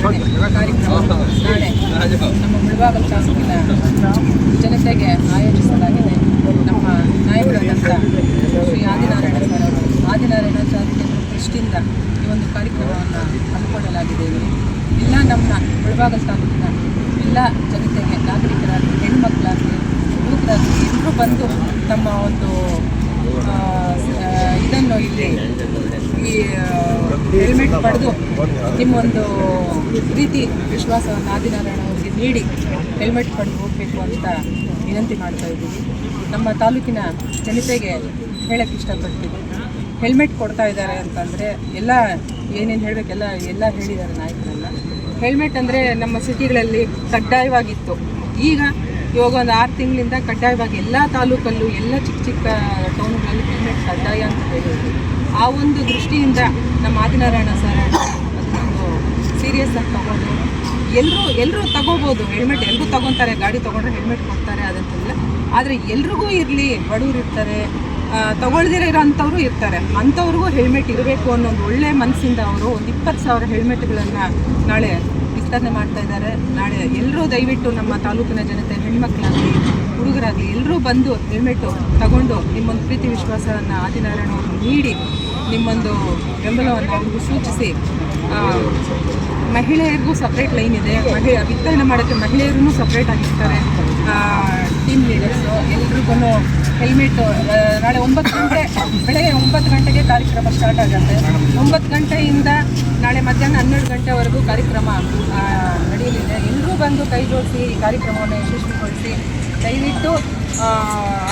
ಕಾರ್ಯಕ್ರಮ ನಾಳೆ ನಮ್ಮ ಮುಳಬಾಗಲ್ ತಾಲೂಕಿನ ಜನತೆಗೆ ಆಯೋಜಿಸಲಾಗಿದೆ ನಮ್ಮ ನಾಯಕರಾದಂಥ ಶ್ರೀ ಆದಿನಾರಾಯಣ ಸರ್ ಆದಿನಾರಾಯಣ ಚಾರಿಟೇಬಲ್ ದೃಷ್ಟಿಯಿಂದ ಈ ಒಂದು ಕಾರ್ಯಕ್ರಮವನ್ನು ಹಮ್ಮಿಕೊಳ್ಳಲಾಗಿದೆ. ಇಲ್ಲ ನಮ್ಮ ಮುಳಬಾಗ ತಾಲೂಕಿನ ಎಲ್ಲ ಜನತೆಗೆ ನಾಗರಿಕರಾಗಲಿ, ಹೆಣ್ಮಕ್ಳಾಗಲಿ ಯುವಕರಾಗಲಿ ಎಲ್ಲರೂ ಬಂದು ತಮ್ಮ ಒಂದು ಇದನ್ನು ಇಲ್ಲಿ ಈ ಹೆಲ್ಮೆಟ್ ಪಡೆದು ನಿಮ್ಮೊಂದು ಪ್ರೀತಿ ವಿಶ್ವಾಸವನ್ನು ಆದಿನಾರಾಯಣ ಅವರಿಗೆ ನೀಡಿ ಹೆಲ್ಮೆಟ್ ಪಡೆದು ಹೋಗಬೇಕು ಅಂತ ವಿನಂತಿ ಮಾಡ್ತಾ ಇದ್ದೀವಿ. ನಮ್ಮ ತಾಲೂಕಿನ ಜನತೆಗೆ ಹೇಳಕ್ಕೆ ಇಷ್ಟಪಡ್ತೀವಿ ಹೆಲ್ಮೆಟ್ ಕೊಡ್ತಾ ಇದ್ದಾರೆ ಅಂತಂದರೆ ಎಲ್ಲ ಏನೇನು ಹೇಳಬೇಕೆಲ್ಲ ಎಲ್ಲ ಹೇಳಿದ್ದಾರೆ ನಾಯಕರೆಲ್ಲ. ಹೆಲ್ಮೆಟ್ ಅಂದರೆ ನಮ್ಮ ಸಿಟಿಗಳಲ್ಲಿ ಕಡ್ಡಾಯವಾಗಿತ್ತು. ಈಗ ಇವಾಗ ಒಂದು ಆರು ತಿಂಗಳಿಂದ ಕಡ್ಡಾಯವಾಗಿ ಎಲ್ಲ ತಾಲೂಕಲ್ಲೂ ಎಲ್ಲ ಚಿಕ್ಕ ಚಿಕ್ಕ ಟೌನ್ಗಳಲ್ಲಿ ಹೆಲ್ಮೆಟ್ ಕಡ್ಡಾಯ ಅಂತ ಹೇಳಿದ್ರು. ಆ ಒಂದು ದೃಷ್ಟಿಯಿಂದ ನಮ್ಮ ಆದಿನಾರಾಯಣ ಸರ್ ಅದನ್ನೊಂದು ಸೀರಿಯಸ್ ಆಗಿ ತಗೊಂಡು ಎಲ್ಲರೂ ಎಲ್ಲರೂ ತಗೋಬೋದು ಹೆಲ್ಮೆಟ್ ಎಲ್ಲರೂ ತಗೊತಾರೆ, ಗಾಡಿ ತೊಗೊಂಡ್ರೆ ಹೆಲ್ಮೆಟ್ ಕೊಡ್ತಾರೆ ಅದಂತೆಲ್ಲ. ಆದರೆ ಎಲ್ರಿಗೂ ಇರಲಿ, ಬಡವರು ಇರ್ತಾರೆ ತಗೊಳ್ದಿರೋ ಇರೋಂಥವ್ರು ಇರ್ತಾರೆ. ಅಂಥವ್ರಿಗೂ ಹೆಲ್ಮೆಟ್ ಇರಬೇಕು ಅನ್ನೋ ಒಂದು ಒಳ್ಳೆ ಮನಸ್ಸಿಂದ ಅವರು ಒಂದು ಇಪ್ಪತ್ತು ಸಾವಿರ ಹೆಲ್ಮೆಟ್ಗಳನ್ನು ನಾಳೆ ವಿಸ್ತರಣೆ ಮಾಡ್ತಾ ಇದ್ದಾರೆ. ನಾಳೆ ಎಲ್ಲರೂ ದಯವಿಟ್ಟು ನಮ್ಮ ತಾಲೂಕಿನ ಜನತೆ, ಹೆಣ್ಮಕ್ಳಾಗಲಿ, ಹುಡುಗರಾಗಲಿ ಎಲ್ಲರೂ ಬಂದು ಹೆಲ್ಮೆಟ್ಟು ತಗೊಂಡು ನಿಮ್ಮೊಂದು ಪ್ರೀತಿ ವಿಶ್ವಾಸವನ್ನು ಆದಿನಾರಾಯಣ ಅವರು ನೀಡಿ ನಿಮ್ಮೊಂದು ಬೆಂಬಲವನ್ನು ಅವ್ರಿಗೂ ಸೂಚಿಸಿ ಮಹಿಳೆಯರಿಗೂ ಸಪ್ರೇಟ್ ಲೈನ್ ಇದೆ. ಮಹಿಳೆ, ವಿತರಣೆ ಮಾಡೋಕ್ಕೆ ಮಹಿಳೆಯರೂ ಸಪ್ರೇಟ್ ಆಗಿರ್ತಾರೆ. ಟೀಮ್ ಎಲ್ರಿಗೂ ಹೆಲ್ಮೆಟ್ಟು ನಾಳೆ ಒಂಬತ್ತು ಗಂಟೆ, ಬೆಳಗ್ಗೆ ಒಂಬತ್ತು ಗಂಟೆಗೆ ಕಾರ್ಯಕ್ರಮ ಸ್ಟಾರ್ಟ್ ಆಗುತ್ತೆ. ಒಂಬತ್ತು ಗಂಟೆಯಿಂದ ನಾಳೆ ಮಧ್ಯಾಹ್ನ ಹನ್ನೆರಡು ಗಂಟೆವರೆಗೂ ಕಾರ್ಯಕ್ರಮ ನಡೆಯಲಿದೆ. ಎಲ್ಲರೂ ಬಂದು ಕೈ ಜೋಡಿಸಿ ಈ ಕಾರ್ಯಕ್ರಮವನ್ನು ಯಶಸ್ವಿಗೊಳಿಸಿ, ದಯವಿಟ್ಟು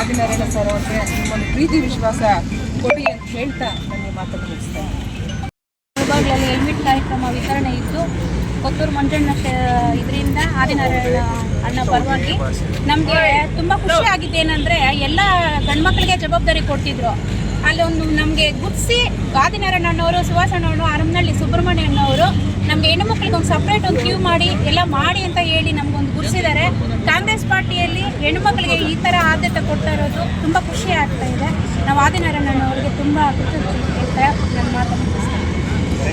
ಆದಿನಾರಾಯಣ ಸರ್ ಅವರಿಗೆ ನಿಮ್ಮೊಂದು ಪ್ರೀತಿ, ವಿಶ್ವಾಸ ಕೊಡಿ ಅಂತ ಹೇಳ್ತಾ ನನಗೆ ಮಾತನ್ನು ಹೆಲ್ಮೆಟ್ ಕಾರ್ಯಕ್ರಮ ವಿತರಣೆ ಇದ್ದು ಕೊತ್ತೂರು ಮಂಜಣ್ಣ ಇದರಿಂದ ಆದಿನಾರಾಯಣ ಅಣ್ಣ ಪರವಾಗಿ ನಮಗೆ ತುಂಬ ಖುಷಿ ಆಗಿದ್ದು ಏನಂದರೆ ಎಲ್ಲ ಗಂಡ್ಮಕ್ಳಿಗೆ ಜವಾಬ್ದಾರಿ ಕೊಡ್ತಿದ್ರು. ಅಲ್ಲೊಂದು ನಮಗೆ ಗುರ್ಸಿ ಆದಿನಾರಾಯಣ ಅಣ್ಣವರು ಸುಹಾಸಣ್ಣವರು ಅರಮನಳ್ಳಿ ಸುಬ್ರಹ್ಮಣ್ಯ ಅಣ್ಣವರು ನಮಗೆ ಹೆಣ್ಣು ಮಕ್ಕಳಿಗೆ ಒಂದು ಸಪ್ರೇಟ್ ಒಂದು ಕ್ಯೂ ಮಾಡಿ, ಎಲ್ಲ ಮಾಡಿ ಅಂತ ಹೇಳಿ ನಮಗೊಂದು ಗುರ್ಸಿದ್ದಾರೆ ಕಾಂಗ್ರೆಸ್ ಪಾರ್ಟಿಯಲ್ಲಿ ಹೆಣ್ಣು ಮಕ್ಕಳಿಗೆ ಈ ಥರ ಆದ್ಯತೆ ಕೊಡ್ತಾ ಇರೋದು ತುಂಬ ಖುಷಿ ಆಗ್ತಾ ಇದೆ. ನಾವು ಆದಿನಾರಾಯಣ ಅಣ್ಣವರಿಗೆ ತುಂಬ ಕೃತಜ್ಞತೆ ನನ್ನ ಮಾತನ್ನು